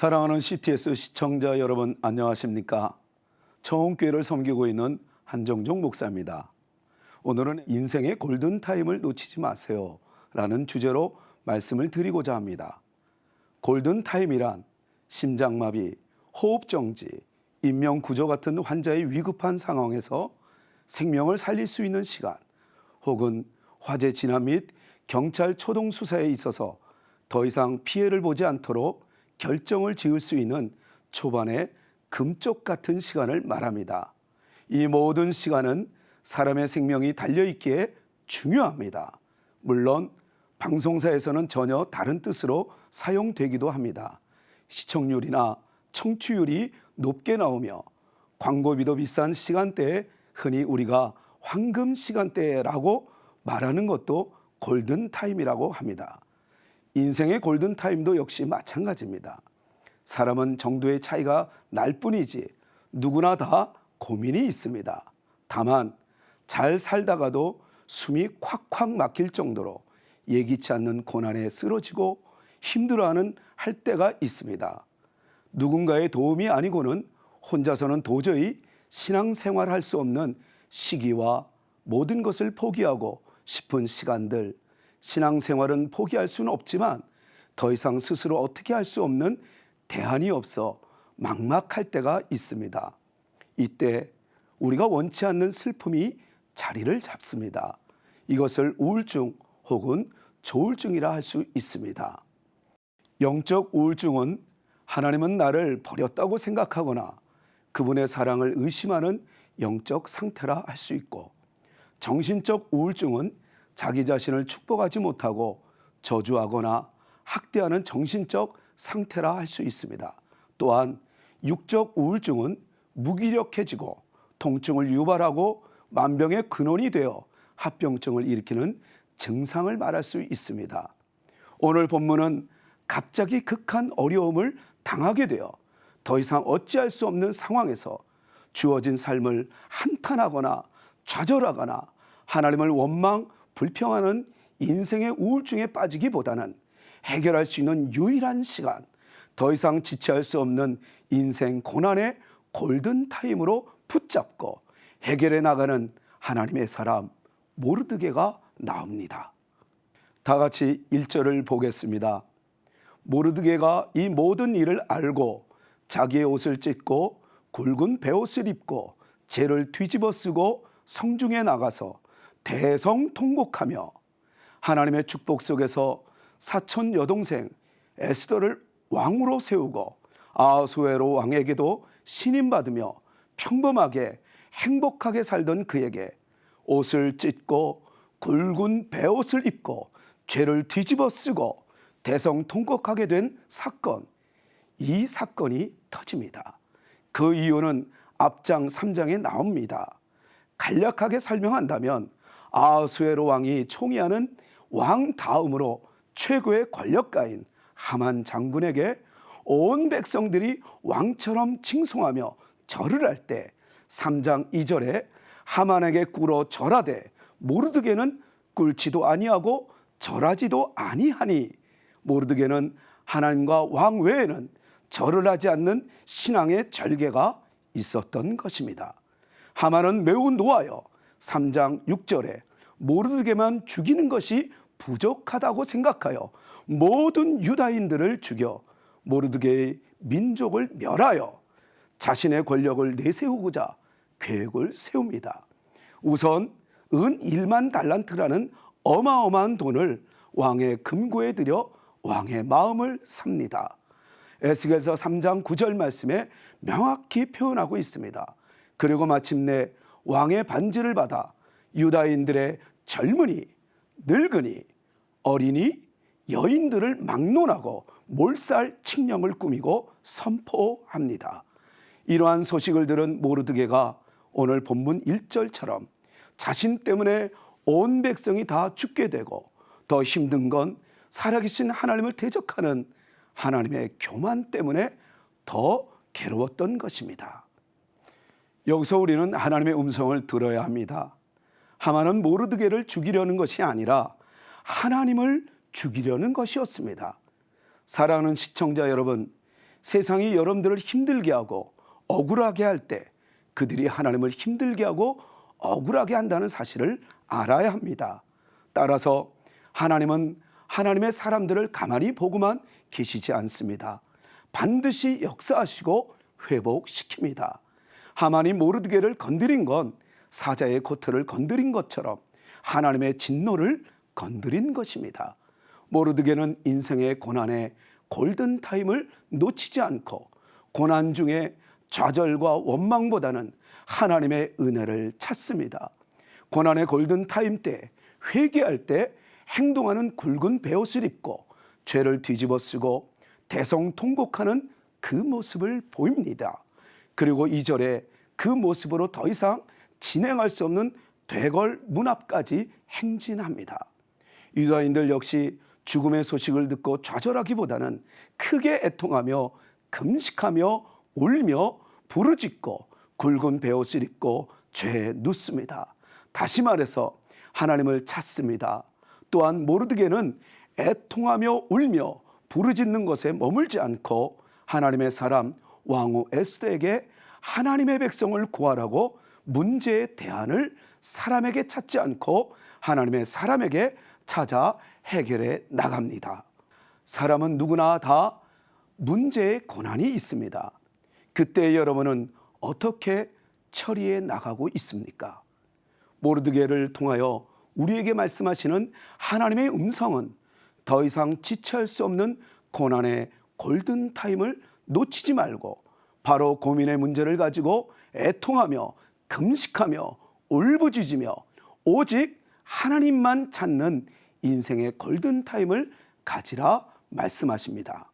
사랑하는 CTS 시청자 여러분 안녕하십니까? 청교회를 섬기고 있는 한정종 목사입니다. 오늘은 인생의 골든 타임을 놓치지 마세요 라는 주제로 말씀을 드리고자 합니다. 골든 타임이란 심장마비, 호흡 정지, 인명 구조 같은 환자의 위급한 상황에서 생명을 살릴 수 있는 시간 혹은 화재 진압 및 경찰 초동 수사에 있어서 더 이상 피해를 보지 않도록 결정을 지을 수 있는 초반의 금쪽 같은 시간을 말합니다. 이 모든 시간은 사람의 생명이 달려 있기에 중요합니다. 물론 방송사에서는 전혀 다른 뜻으로 사용되기도 합니다. 시청률이나 청취율이 높게 나오며 광고비도 비싼 시간대에 흔히 우리가 황금 시간대라고 말하는 것도 골든 타임이라고 합니다. 인생의 골든 타임도 역시 마찬가지입니다. 사람은 정도의 차이가 날 뿐이지 누구나 다 고민이 있습니다. 다만 잘 살다가도 숨이 콱콱 막힐 정도로 예기치 않는 고난에 쓰러지고 힘들어하는 할 때가 있습니다. 누군가의 도움이 아니고는 혼자서는 도저히 신앙생활할 수 없는 시기와 모든 것을 포기하고 싶은 시간들, 신앙생활은 포기할 수는 없지만 더 이상 스스로 어떻게 할 수 없는 대안이 없어 막막할 때가 있습니다. 이때 우리가 원치 않는 슬픔이 자리를 잡습니다. 이것을 우울증 혹은 조울증이라 할 수 있습니다. 영적 우울증은 하나님은 나를 버렸다고 생각하거나 그분의 사랑을 의심하는 영적 상태라 할 수 있고 정신적 우울증은 자기 자신을 축복하지 못하고 저주하거나 학대하는 정신적 상태라 할 수 있습니다. 또한 육적 우울증은 무기력해지고 통증을 유발하고 만병의 근원이 되어 합병증을 일으키는 증상을 말할 수 있습니다. 오늘 본문은 갑자기 극한 어려움을 당하게 되어 더 이상 어찌할 수 없는 상황에서 주어진 삶을 한탄하거나 좌절하거나 하나님을 원망, 불평하는 인생의 우울증에 빠지기보다는 해결할 수 있는 유일한 시간, 더 이상 지체할 수 없는 인생 고난의 골든 타임으로 붙잡고 해결해 나가는 하나님의 사람 모르드게가 나옵니다. 다 같이 1절을 보겠습니다. 모르드게가 이 모든 일을 알고 자기의 옷을 찢고 굵은 베옷을 입고 죄를 뒤집어 쓰고 성중에 나가서 대성통곡하며 하나님의 축복 속에서 사촌 여동생 에스더를 왕으로 세우고 아수에로 왕에게도 신임받으며 평범하게 행복하게 살던 그에게 옷을 찢고 굵은 베옷을 입고 죄를 뒤집어 쓰고 대성통곡하게 된 사건 이 사건이 터집니다. 그 이유는 앞장 3장에 나옵니다. 간략하게 설명한다면 아수에로 왕이 총애하는 왕 다음으로 최고의 권력가인 하만 장군에게 온 백성들이 왕처럼 칭송하며 절을 할 때 3장 2절에 하만에게 꿇어 절하되 모르드게는 꿇지도 아니하고 절하지도 아니하니 모르드게는 하나님과 왕 외에는 절을 하지 않는 신앙의 절개가 있었던 것입니다. 하만은 매우 노하여 3장 6절에 모르드게만 죽이는 것이 부족하다고 생각하여 모든 유다인들을 죽여 모르드게의 민족을 멸하여 자신의 권력을 내세우고자 계획을 세웁니다. 우선 은 1만 달란트라는 어마어마한 돈을 왕의 금고에 들여 왕의 마음을 삽니다. 에스겔서 3장 9절 말씀에 명확히 표현하고 있습니다. 그리고 마침내 왕의 반지를 받아 유다인들의 젊은이, 늙은이, 어린이, 여인들을 막론하고 몰살 칙령을 꾸미고 선포합니다. 이러한 소식을 들은 모르드게가 오늘 본문 1절처럼 자신 때문에 온 백성이 다 죽게 되고 더 힘든 건 살아계신 하나님을 대적하는 하나님의 교만 때문에 더 괴로웠던 것입니다. 여기서 우리는 하나님의 음성을 들어야 합니다. 하만은 모르드게를 죽이려는 것이 아니라 하나님을 죽이려는 것이었습니다. 사랑하는 시청자 여러분, 세상이 여러분들을 힘들게 하고 억울하게 할 때 그들이 하나님을 힘들게 하고 억울하게 한다는 사실을 알아야 합니다. 따라서 하나님은 하나님의 사람들을 가만히 보고만 계시지 않습니다. 반드시 역사하시고 회복시킵니다. 하만이 모르드게를 건드린 건 사자의 코트를 건드린 것처럼 하나님의 진노를 건드린 것입니다. 모르드게는 인생의 고난에 골든 타임을 놓치지 않고 고난 중에 좌절과 원망보다는 하나님의 은혜를 찾습니다. 고난의 골든 타임 때 회개할 때 행동하는 굵은 베옷을 입고 죄를 뒤집어 쓰고 대성통곡하는 그 모습을 보입니다. 그리고 이절에그 모습으로 더 이상 진행할 수 없는 되걸 문 앞까지 행진합니다. 유다인들 역시 죽음의 소식을 듣고 좌절하기보다는 크게 애통하며 금식하며 울며 부르짖고 굵은 베옷을 입고 죄에 눕습니다. 다시 말해서 하나님을 찾습니다. 또한 모르드게는 애통하며 울며 부르짖는 것에 머물지 않고 하나님의 사람 왕후 에스더에게 하나님의 백성을 구하라고 문제의 대안을 사람에게 찾지 않고 하나님의 사람에게 찾아 해결해 나갑니다. 사람은 누구나 다 문제의 고난이 있습니다. 그때 여러분은 어떻게 처리해 나가고 있습니까? 모르드게를 통하여 우리에게 말씀하시는 하나님의 음성은 더 이상 지체할 수 없는 고난의 골든 타임을 놓치지 말고 바로 고민의 문제를 가지고 애통하며 금식하며 울부짖으며 오직 하나님만 찾는 인생의 골든 타임을 가지라 말씀하십니다.